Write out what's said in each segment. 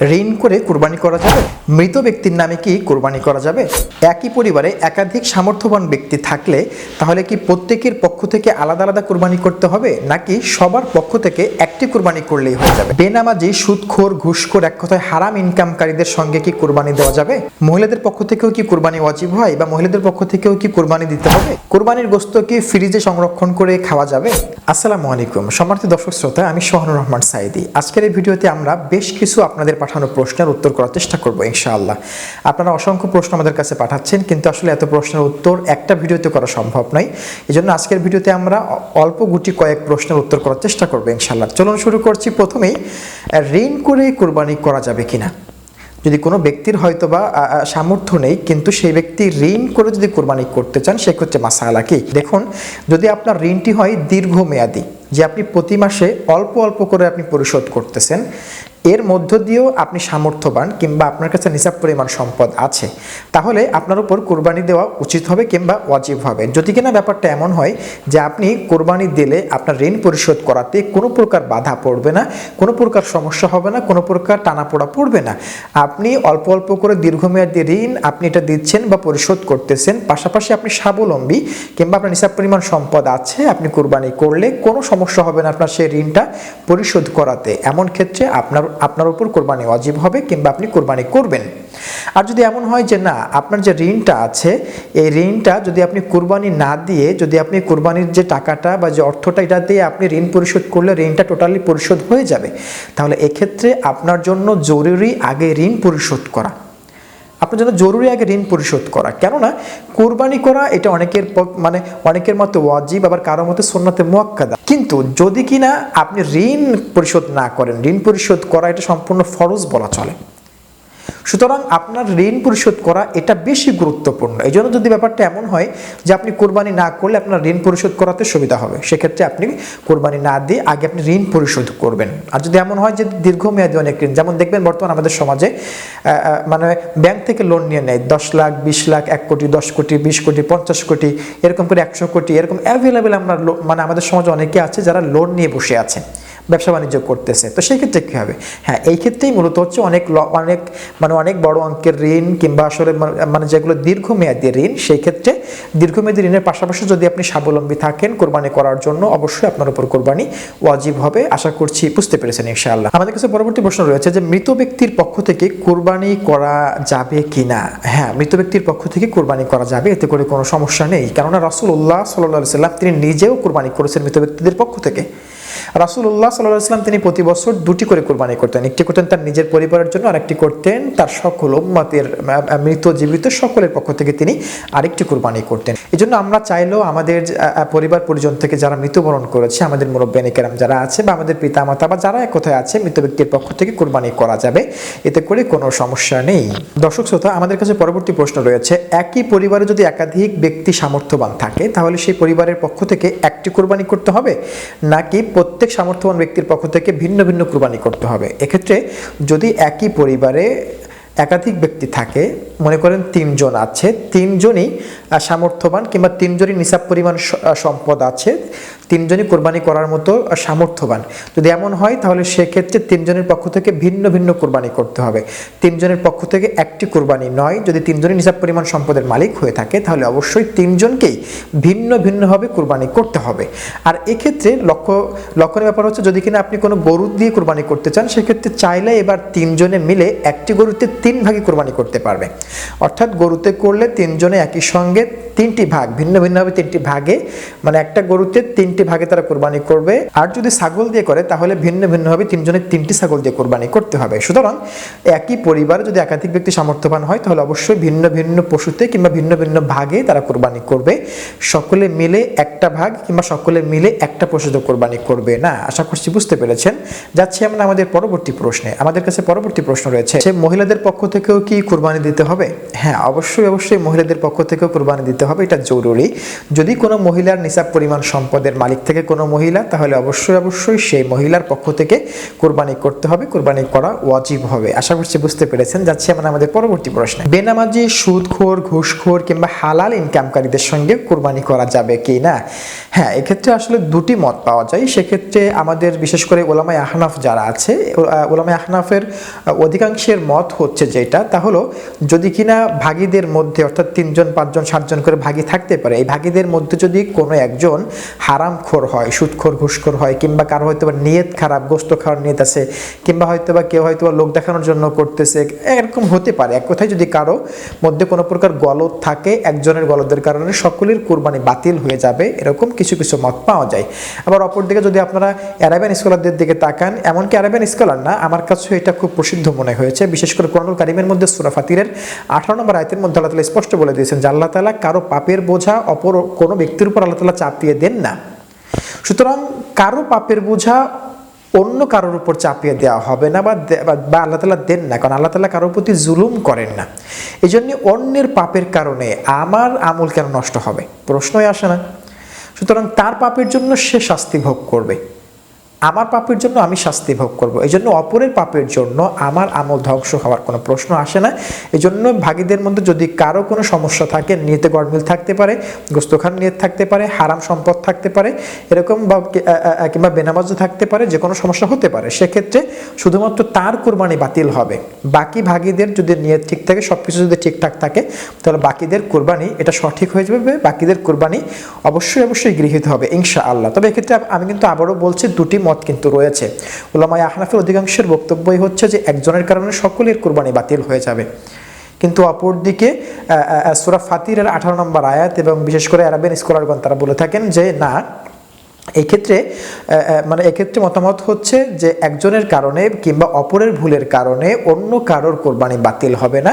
ঋণ করে কোরবানি করা যাবে? মৃত ব্যক্তির নামে কি কোরবানি করা যাবে? একই পরিবারে একাধিক সামর্থ্যবান ব্যক্তি থাকলে তাহলে কি প্রত্যেকের পক্ষ থেকে আলাদা আলাদা কোরবানি করতে হবে? নাকি সবার পক্ষ থেকে একটি কোরবানি করলেই হয়ে যাবে? বেনামাজি, সুদখোর, ঘুষখোর এক কথায় হারাম ইনকামকারীদের সঙ্গে কি কোরবানি দেওয়া যাবে? মহিলাদের পক্ষ থেকেও কি কোরবানি ওয়াজিব হয় বা মহিলাদের পক্ষ থেকেও কি কোরবানি দিতে হবে? কোরবানির গোস্ত কি ফ্রিজে সংরক্ষণ করে খাওয়া যাবে? আসসালামু আলাইকুম। সম্মানিত দর্শক শ্রোতা, আমি সোহানুর রহমান সাইদি। আজকের এই ভিডিওতে আমরা বেশ কিছু আপনাদের পাঠানো প্রশ্নের উত্তর করার চেষ্টা করব, ইনশাআল্লাহ। আপনারা অসংখ্য প্রশ্ন আমাদের কাছে পাঠাচ্ছেন, কিন্তু আসলে এত প্রশ্নের উত্তর একটা ভিডিওতে করা সম্ভব নয়। এই জন্য আজকের ভিডিওতে আমরা অল্প গুটি কয়েক প্রশ্নের উত্তর করার চেষ্টা করব, ইনশাআল্লাহ। চলুন শুরু করছি প্রথমেই, ঋণ করে কোরবানি করা যাবে কিনা? যদি কোনো ব্যক্তির হয়তো বা সামর্থ্য নেই, কিন্তু সেই ব্যক্তি ঋণ করে যদি কোরবানি করতে চান, সেক্ষেত্রে মাসালা কি? দেখুন, যদি আপনার ঋণটি হয় দীর্ঘমেয়াদী, যে আপনি প্রতি মাসে অল্প অল্প করে আপনি পরিশোধ করতেছেন এর মধ্য দিয়েও আপনি সামর্থ্যবান কিংবা আপনার কাছে নিসাব পরিমাণ সম্পদ আছে, তাহলে আপনার উপর কোরবানি দেওয়া উচিত হবে কিংবা ওয়াজিব হবে। যদি কিনা ব্যাপারটা এমন হয় যে আপনি কোরবানি দিলে আপনার ঋণ পরিশোধ করাতে কোনো প্রকার বাধা পড়বে না, কোনো প্রকার সমস্যা হবে না, কোনো প্রকার টানাপোড়া পড়বে না। আপনি অল্প অল্প করে দীর্ঘমেয়াদী ঋণ আপনি এটা দিচ্ছেন বা পরিশোধ করতেছেন, পাশাপাশি আপনি স্বাবলম্বী কিংবা আপনার নিসাব পরিমাণ সম্পদ আছে, আপনি কোরবানি করলে কোনো সমস্যা হবে না আপনার সেই ঋণটা পরিশোধ করাতে। এমন ক্ষেত্রে আপনার আপনার উপর কোরবানি অজীব হবে কিংবা আপনি কোরবানি করবেন। আর যদি এমন হয় যে না, আপনার যে ঋণটা আছে, এই ঋণটা যদি আপনি কোরবানি না দিয়ে, যদি আপনি কোরবানির যে টাকাটা বা যে অর্থটা এটা দিয়ে আপনি ঋণ পরিশোধ করলে ঋণটা টোটালি পরিশোধ হয়ে যাবে, তাহলে এক্ষেত্রে আপনার জন্য জরুরি আগে ঋণ পরিশোধ করা। আপনার জন্য জরুরি আগে ঋণ পরিশোধ করা। কেননা কোরবানি করা এটা অনেকের মানে অনেকের মতো ওয়াজিব, আবার কারও মতে সোননাতে মোয়াক্কাদা। কিন্তু যদি কিনা আপনি ঋণ পরিশোধ না করেন, ঋণ পরিশোধ করা এটা সম্পূর্ণ ফরজ বলা চলে। সুতরাং আপনার ঋণ পরিশোধ করা এটা বেশি গুরুত্বপূর্ণ। এই জন্য যদি ব্যাপারটা এমন হয় যে আপনি কোরবানি না করলে আপনার ঋণ পরিশোধ করাতে সুবিধা হবে। সেক্ষেত্রে আপনি কোরবানি না দিয়ে আগে আপনি ঋণ পরিশোধ করবেন। আর যদি এমন হয় যে দীর্ঘমেয়াদী অনেক ঋণ, যেমন দেখবেন বর্তমান আমাদের সমাজে মানে ব্যাংক থেকে লোন নিয়ে নেয়, দশ লাখ, বিশ লাখ, এক কোটি, দশ কোটি, বিশ কোটি, পঞ্চাশ কোটি, এরকম করে একশো কোটি, এরকম অ্যাভেলেবেল আমরা মানে আমাদের সমাজে অনেকে আছে যারা লোন নিয়ে বসে আছে। ব্যবসা বাণিজ্য করতেছে। তো সেই ক্ষেত্রে কী হবে? হ্যাঁ এই ক্ষেত্রেই মূলত হচ্ছে অনেক অনেক মানে অনেক বড় অঙ্কের ঋণ কিংবা আসলে মানে- যেগুলো দীর্ঘমেয়াদী ঋণ, সেই ক্ষেত্রে দীর্ঘমেয়াদী ঋণের পাশাপাশি যদি আপনি স্বাবলম্বী থাকেন কোরবানি করার জন্য, অবশ্যই আপনার উপর কোরবানি ওয়াজিব হবে। আশা করছি বুঝতে পেরেছেন ইনশাআল্লাহ। আমাদের কাছে পরবর্তী প্রশ্ন রয়েছে যে, মৃত ব্যক্তির পক্ষ থেকে কোরবানি করা যাবে কিনা? হ্যাঁ মৃত ব্যক্তির পক্ষ থেকে কোরবানি করা যাবে, এতে করে কোনো সমস্যা নেই। কেননা রাসূলুল্লাহ সাল্লাহ সাল্লাম তিনি নিজেও কোরবানি করেছেন মৃত ব্যক্তিদের পক্ষ থেকে। রাসূলুল্লাহ সাল্লাহ সাল্লাম তিনি প্রতি বছর দুটি করে কোরবানি করতেন। একটি করতেন তার নিজের পরিবারের জন্য, আরেকটি করতেন তার সকল উম্মাতের মৃত জীবিত সকলের পক্ষ থেকে তিনি আরেকটি কোরবানি করতেন। এই জন্য আমরা চাইলেও আমাদের পরিবার পরিজন থেকে যারা মৃত্যুবরণ করেছে, আমাদের মুরব্বানী কেরাম যারা আছে বা আমাদের পিতা মাতা বা যারা কোথায় আছে, মৃত ব্যক্তির পক্ষ থেকে কোরবানি করা যাবে। এতে করে কোনো সমস্যা নেই। দর্শক শ্রোতা, আমাদের কাছে পরবর্তী প্রশ্ন রয়েছে, একই পরিবারে যদি একাধিক ব্যক্তি সামর্থ্যবান থাকে, তাহলে সেই পরিবারের পক্ষ থেকে একটি কোরবানি করতে হবে? নাকি প্রত্যেক সামর্থ্যবান ব্যক্তির পক্ষ থেকে ভিন্ন ভিন্ন কুরবানি করতে হবে। এক্ষেত্রে যদি একই পরিবারে একাধিক ব্যক্তি থাকে, মনে করেন তিনজন আছে, তিনজনই সামর্থ্যবান কিংবা তিনজনই নিসাব পরিমাণ সম্পদ আছে তিনজনই কোরবানি করার মতো সামর্থ্যবান। যদি এমন হয়, তাহলে সেক্ষেত্রে তিনজনের পক্ষ থেকে ভিন্ন ভিন্ন কোরবানি করতে হবে। তিনজনের পক্ষ থেকে একটি কোরবানি নয়। যদি তিনজনই নিসাব পরিমাণ সম্পদের মালিক হয়ে থাকে, তাহলে অবশ্যই তিনজনকেই ভিন্ন ভিন্নভাবে কোরবানি করতে হবে। আর এক্ষেত্রে লক্ষ্য, লক্ষণের ব্যাপার হচ্ছে, যদি কিনা আপনি কোনো গরু দিয়ে কোরবানি করতে চান, সেক্ষেত্রে চাইলে এবার তিনজনে মিলে একটি গরুতে তিন ভাগে কোরবানি করতে পারবে। অর্থাৎ গরুতে করলে তিনজনে একই সঙ্গে তিনটি ভাগ, ভিন্ন ভিন্নভাবে তিনটি ভাগে মানে একটা গরুতে তিনটি ভাগে তারা কোরবানি করবে। আর যদি ছাগল দিয়ে করে, তাহলে ভিন্ন ভিন্নভাবে তিনজনের তিনটি ছাগল দিয়ে কোরবানি করতে হবে। সুতরাং একই পরিবারে যদি একাধিক ব্যক্তি সামর্থ্যবান হয়, তাহলে অবশ্যই ভিন্ন ভিন্ন পশুতে কিংবা ভিন্ন ভিন্ন ভাগে তারা কোরবানি করবে। সকলে মিলে একটা ভাগ কিংবা সকলে মিলে একটা পশুতে কোরবানি করবে না? আশা করছি বুঝতে পেরেছেন। যাচ্ছি আমরা আমাদের পরবর্তী প্রশ্নে। আমাদের কাছে পরবর্তী প্রশ্ন রয়েছে, সে মহিলাদের পক্ষ থেকেও কি কোরবানি দিতে হবে? হ্যাঁ অবশ্যই অবশ্যই মহিলাদের পক্ষ থেকেও কোরবানি দিতে হবে। এটা জরুরি। যদি কোনো মহিলার নিসাব পরিমাণ সম্পদের মালিক মালিক থেকে কোনো মহিলা, তাহলে অবশ্যই অবশ্যই সেই মহিলার পক্ষ থেকে কোরবানি করতে হবে, কোরবানি করা ওয়াজিব হবে। আশা করছি বুঝতে পেরেছেন। যাচ্ছি আমরা আমাদের পরবর্তী প্রশ্নে। বেনামাজি, সুদখোর, ঘুষখোর কিংবা হালাল ইনকামকারীদের সঙ্গে কোরবানি করা যাবে কি না? হ্যাঁ এক্ষেত্রে আসলে দুটি মত পাওয়া যায়। সেক্ষেত্রে আমাদের বিশেষ করে ওলামাই আহনাফ যারা আছে ওলামাই আহনাফের অধিকাংশের মত হচ্ছে যেটা, তা হলো যদি কিনা ভাগীদের মধ্যে অর্থাৎ তিনজন, পাঁচজন, সাতজন করে ভাগী থাকতে পারে, এই ভাগীদের মধ্যে যদি কোনো একজন হারামখোর হয়, সুদখোর, ঘুষখোর হয়, কিংবা কারও হয়তো বা নিয়ত খারাপ, গোস্ত খাওয়ার নিয়ত আছে, কিংবা হয়তো বা কেউ হয়তো বা লোক দেখানোর জন্য করতেছে, এরকম হতে পারে। এক কথায় যদি কারও মধ্যে কোনো প্রকার গলদ থাকে, একজনের গলদের কারণে সকলের কোরবানি বাতিল হয়ে যাবে, এরকম কিছু কিছু মত পাওয়া যায়। আবার অপরদিকে যদি আপনারা অ্যারাবিয়ান স্কলারদের দিকে তাকান, এমনকি অ্যারাবিয়ান স্কলার না, আমার কাছে এটা খুব প্রসিদ্ধ মনে হয়েছে, বিশেষ করে কোরআনুল কারিমের মধ্যে সুরা ফাতিরের আঠারো নম্বর আয়তের মধ্যে আল্লাহ স্পষ্ট বলে দিয়েছেন যে, আল্লাহ তালা কারও পাপের বোঝা অপর কোনো ব্যক্তির উপর আল্লাহ তালা চাপিয়ে দেন না। সুতরাং কারও পাপের বোঝা অন্য কারোর উপর চাপিয়ে দেওয়া হবে না বা আল্লাহ তালা দেন না, কারণ আল্লাহ তালা কারোর প্রতি জুলুম করেন না। এই জন্য অন্যের পাপের কারণে আমার আমল কেন নষ্ট হবে? প্রশ্নই আসে না। সুতরাং তার পাপের জন্য সে শাস্তি ভোগ করবে। আমার পাপের জন্য আমি শাস্তি ভোগ করব। এই জন্য অপরের পাপের জন্য আমার আমল ধ্বংস হওয়ার কোনো প্রশ্ন আসে না। এই জন্য ভাগীদের মধ্যে যদি কারও কোনো সমস্যা থাকে নিয়তে গরমিল থাকতে পারে গোস্তখান নিয়ত থাকতে পারে, হারাম সম্পদ থাকতে পারে, এরকম বা কিংবা বেনামাজও থাকতে পারে, যে কোনো সমস্যা হতে পারে, সেক্ষেত্রে শুধুমাত্র তার কোরবানি বাতিল হবে। বাকি ভাগীদের যদি নিয়ত ঠিক থাকে সব কিছু যদি ঠিকঠাক থাকে, তাহলে বাকিদের কোরবানি এটা সঠিক হয়ে যাবে, বাকিদের কোরবানি অবশ্যই অবশ্যই গৃহীত হবে ইনশা আল্লাহ তবে এক্ষেত্রে আমি কিন্তু আবারও বলছি, দুটি মত কিন্তু রয়েছে। ওলামায় আহনাফের অধিকাংশের বক্তব্যই হচ্ছে যে, একজনের কারণে সকলের কোরবানি বাতিল হয়ে যাবে। কিন্তু অপরদিকে সুরা ফাতিরের আঠারো নম্বর আয়াত এবং বিশেষ করে আরবেন স্কলারগণ তারা বলে থাকেন যে, না এই ক্ষেত্রে আহ, আহ, মানে এক্ষেত্রে মতামত হচ্ছে যে একজনের কারণে কিংবা অপরের ভুলের কারণে অন্য কারোর কোরবানি বাতিল হবে না।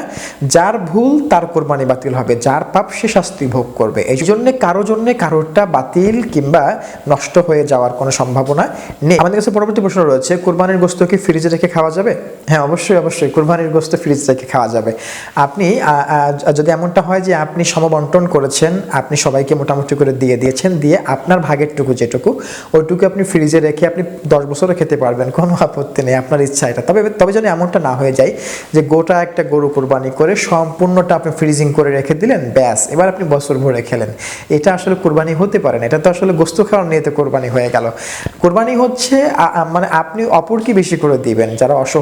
যার ভুল তার কোরবানি বাতিল হবে যার পাপ সে শাস্তি ভোগ করবে। এই জন্য কারও জন্য কারোরটা বাতিল কিংবা নষ্ট হয়ে যাওয়ার কোনো সম্ভাবনা নেই। আমাদের কাছে পরবর্তী প্রশ্ন রয়েছে কোরবানির গোস্ত কি ফ্রিজে রেখে খাওয়া যাবে? হ্যাঁ অবশ্যই অবশ্যই কোরবানির গোস্ত ফ্রিজে রেখে খাওয়া যাবে। আপনি যদি এমনটা হয় যে আপনি সমবন্টন করেছেন আপনি সবাইকে মোটামুটি করে দিয়ে দিয়েছেন দিয়ে আপনার ভাগেরটুকু যেটুকু ওইটুকু আপনি ফ্রিজে রেখে আপনি দশ বছরও খেতে পারবেন, কোনো আপত্তি নেই, আপনার ইচ্ছা এটা। তবে তবে যেন এমনটা না হয়ে যায় যে গোটা একটা গরু কোরবানি করে সম্পূর্ণটা আপনি ফ্রিজিং করে রেখে দিলেন, ব্যাস, এবার আপনি বছর ভরে খেলেন। এটা আসলে কোরবানি হতে পারে না, এটা তো আসলে গোস্ত খাওয়ার নিয়ে তো কোরবানি হয়ে গেল। কোরবানি হচ্ছে মানে আপনি অপরকে বেশি করে দিবেন, যারা অসহায়